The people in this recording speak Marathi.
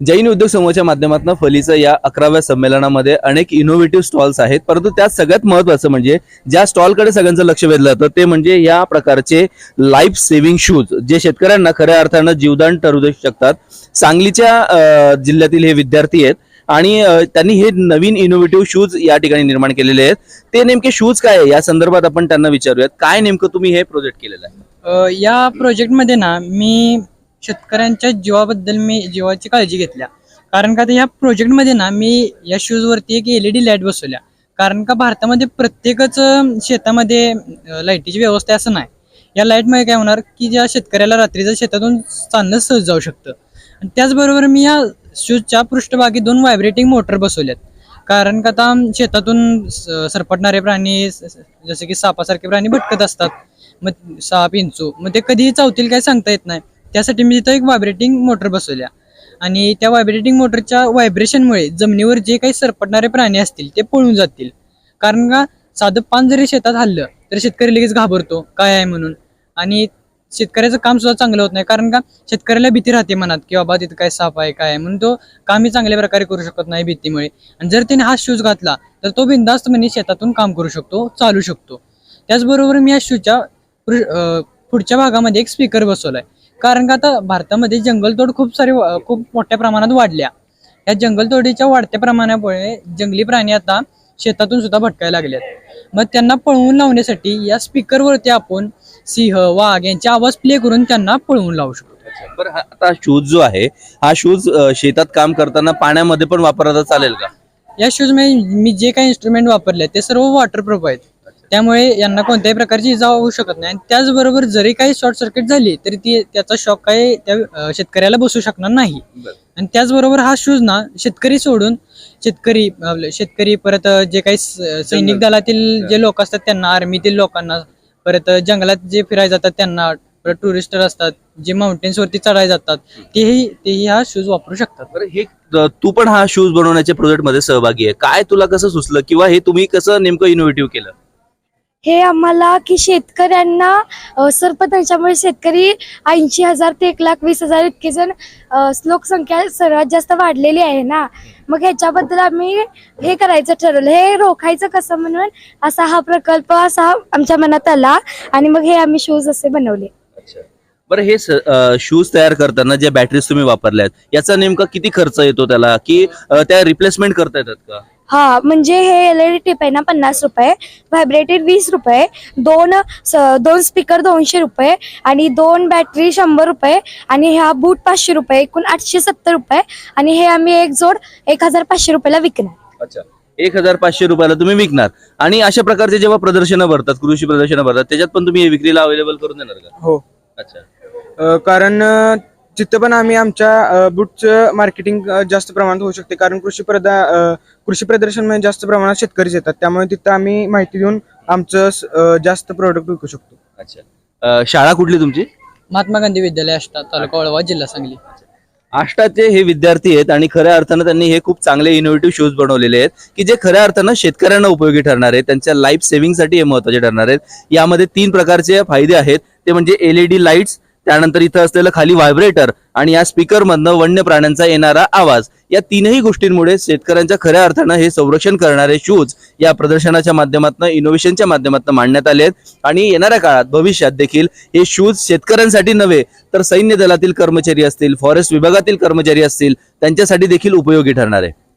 जैन उद्योग समूहाच्या माध्यमातून फलीचं या अकराव्या संमेलनामध्ये अनेक इनोव्हेटिव्ह स्टॉल्स आहेत. परंतु त्यात सगळ्यात महत्वाचं म्हणजे ज्या स्टॉलकडे सगळ्यांचं लक्ष वेधलं जातं ते म्हणजे या प्रकारचे लाईफ सेव्हिंग शूज जे शेतकऱ्यांना खऱ्या अर्थानं जीवदान ठरू देऊ शकतात. सांगलीच्या जिल्ह्यातील हे विद्यार्थी आहेत आणि त्यांनी हे नवीन इनोव्हेटिव्ह शूज या ठिकाणी निर्माण केलेले आहेत. ते नेमके शूज काय आहे या संदर्भात आपण त्यांना विचारूयात. काय नेमकं तुम्ही हे प्रोजेक्ट केलेलं आहे? या प्रोजेक्टमध्ये ना मी शेतकऱ्यांच्या जीवाबद्दल मी जीवाची काळजी घेतल्या. कारण का आता या प्रोजेक्टमध्ये ना मी या शूजवरती एक एल ई डी लाइट बसवल्या. कारण का भारतामध्ये प्रत्येकच शेतामध्ये लाईटीची व्यवस्था असं नाही. या लाईटमुळे काय होणार की ज्या शेतकऱ्याला रात्रीचं शेतातून चालणं सहज जाऊ शकतं. आणि त्याचबरोबर मी या शूजच्या पृष्ठभागी दोन व्हायब्रेटिंग मोटर बसवल्यात. कारण का आता शेतातून सरपटणारे प्राणी जसे की सापासारखे प्राणी भटकत असतात. मग साप इंचू मग ते कधीही चावतील काय सांगता येत नाही. त्यासाठी मी तिथं एक व्हायब्रेटिंग मोटर बसवल्या. आणि त्या व्हायब्रेटिंग मोटरच्या व्हायब्रेशनमुळे जमिनीवर जे काही सरपटणारे प्राणी असतील ते पळून जातील. कारण का साधं पान जरी शेतात हल्लं तर शेतकरी लगेच घाबरतो. काय आहे म्हणून? आणि शेतकऱ्याचं काम सुद्धा चांगलं होत नाही. कारण का शेतकऱ्याला भीती राहते मनात की बाबा तिथं काय साप आहे काय आहे. म्हणून तो कामही चांगल्या प्रकारे करू शकत नाही भीतीमुळे. आणि जर त्याने हा शूज घातला तर तो बिंदास्तपणे शेतातून काम करू शकतो चालू शकतो. त्याचबरोबर मी या शूजच्या पुढच्या भागामध्ये एक स्पीकर बसवलाय. कारण का आता भारतामध्ये जंगलतोड खूप सारे खूप मोठ्या प्रमाणात वाढल्या. या जंगलतोडीच्या वाढत्या प्रमाणामुळे जंगली प्राणी आता शेतातून सुद्धा भटकायला लागलेत. मग त्यांना पळवून लावण्यासाठी या स्पीकरवरती आपण सिंह वाघ यांचे आवाज प्ले करून त्यांना पळवून लावू शकतो. बरं हा- आता शूज जो आहे हा शूज शेतात काम करताना पाण्यामध्ये पण वापरता चालेल का? या शूजमध्ये मी जे काही इन्स्ट्रुमेंट वापरले ते सर्व वॉटरप्रूफ आहेत. त्यामुळे यांना कोणत्याही प्रकारची इजा होऊ शकत नाही. आणि त्याचबरोबर जरी काही शॉर्ट सर्किट झाली तरी ती त्याचा शॉक काही त्या शेतकऱ्याला बसू शकणार नाही. आणि त्याचबरोबर हा शूज ना शेतकरी सोडून शेतकरी शेतकरी परत जे काही सैनिक दलातील जे लोक असतात त्यांना आर्मीतील लोकांना परत जंगलात जे फिरायला जातात त्यांना परत टुरिस्टर असतात जे माउंटेन्स वरती चढायला जातात तेही तेही हा शूज वापरू शकतात. हे तू पण हा शूज बनवण्याच्या प्रोजेक्टमध्ये सहभागी आहे. काय तुला कसं सुचलं? किंवा हे तुम्ही कसं नेमकं इनोव्हेटिव्ह केलं? हे आम्हाला की शेतकऱ्यांना अ, त्यांच्यामुळे शेतकरी ऐंशी हजार ते एक लाख वीस हजार इतके जण लोकसंख्या सर्वात जास्त वाढलेली आहे ना. मग ह्याच्याबद्दल आम्ही हे करायचं ठरवलं. हे रोखायचं कसं म्हणून असा हा प्रकल्प असा आमच्या मनात आला आणि मग हे आम्ही शूज असे बनवले. बरं हे शूज तयार करताना ज्या बॅटरीज तुम्ही वापरल्यात याचा नेमका किती खर्च येतो त्याला? की त्या रिप्लेसमेंट करता येतात का? हा म्हणजे हे एल ई डी टिप आहे ना पन्नास रुपये व्हायब्रेटेड वीस रुपये दोन स- दोन स्पीकर दोनशे रुपये आणि दोन बॅटरी शंभर रुपये आणि हा बूट पाचशे रुपये एकूण आठशे सत्तर रुपये आणि हे आम्ही एक जोड एक हजार पाचशे रुपयाला विकणार. अच्छा. एक हजार पाचशे रुपयाला तुम्ही विकणार. आणि अशा प्रकारचे जेव्हा प्रदर्शनं भरतात कृषी प्रदर्शनं भरतात त्याच्यात पण तुम्ही हे विक्रीला अवेलेबल करून देणार का? हो. अच्छा. अ, कारण अ, तिथं पण आम्ही आमच्या बुटचं मार्केटिंग जास्त प्रमाणात होऊ शकते. कारण कृषी प्रदा कृषी प्रदर्शनमध्ये जास्त प्रमाणात शेतकरीच येतात. त्यामुळे तिथं आम्ही माहिती देऊन आमचं जास्त प्रोडक्ट विकू शकतो. अच्छा. शाळा कुठली तुमची? महात्मा गांधी विद्यालय अष्टा तालुका वळवा जिल्हा सांगली. आष्टाचे हे विद्यार्थी आहेत आणि खऱ्या अर्थानं त्यांनी हे खूप चांगले इनोव्हेटिव्ह शूज बनवलेले आहेत की जे खऱ्या अर्थानं शेतकऱ्यांना उपयोगी ठरणार आहेत त्यांच्या लाईफ सेव्हिंगसाठी हे महत्त्वाचे ठरणार आहेत. यामध्ये तीन प्रकारचे फायदे आहेत. ते म्हणजे एलईडी लाईट्स त्यानंतर इथं असलेलं खाली व्हायब्रेटर आणि या स्पीकरमधनं वन्य प्राण्यांचा येणारा आवाज या तीनही गोष्टींमुळे शेतकऱ्यांच्या खऱ्या अर्थानं हे संरक्षण करणारे शूज या प्रदर्शनाच्या माध्यमातून इनोव्हेशनच्या माध्यमातून मांडण्यात आले आहेत. आणि येणाऱ्या काळात भविष्यात देखील हे शूज शेतकऱ्यांसाठी नव्हे तर सैन्य दलातील कर्मचारी असतील फॉरेस्ट विभागातील कर्मचारी असतील त्यांच्यासाठी देखील उपयोगी ठरणार आहे.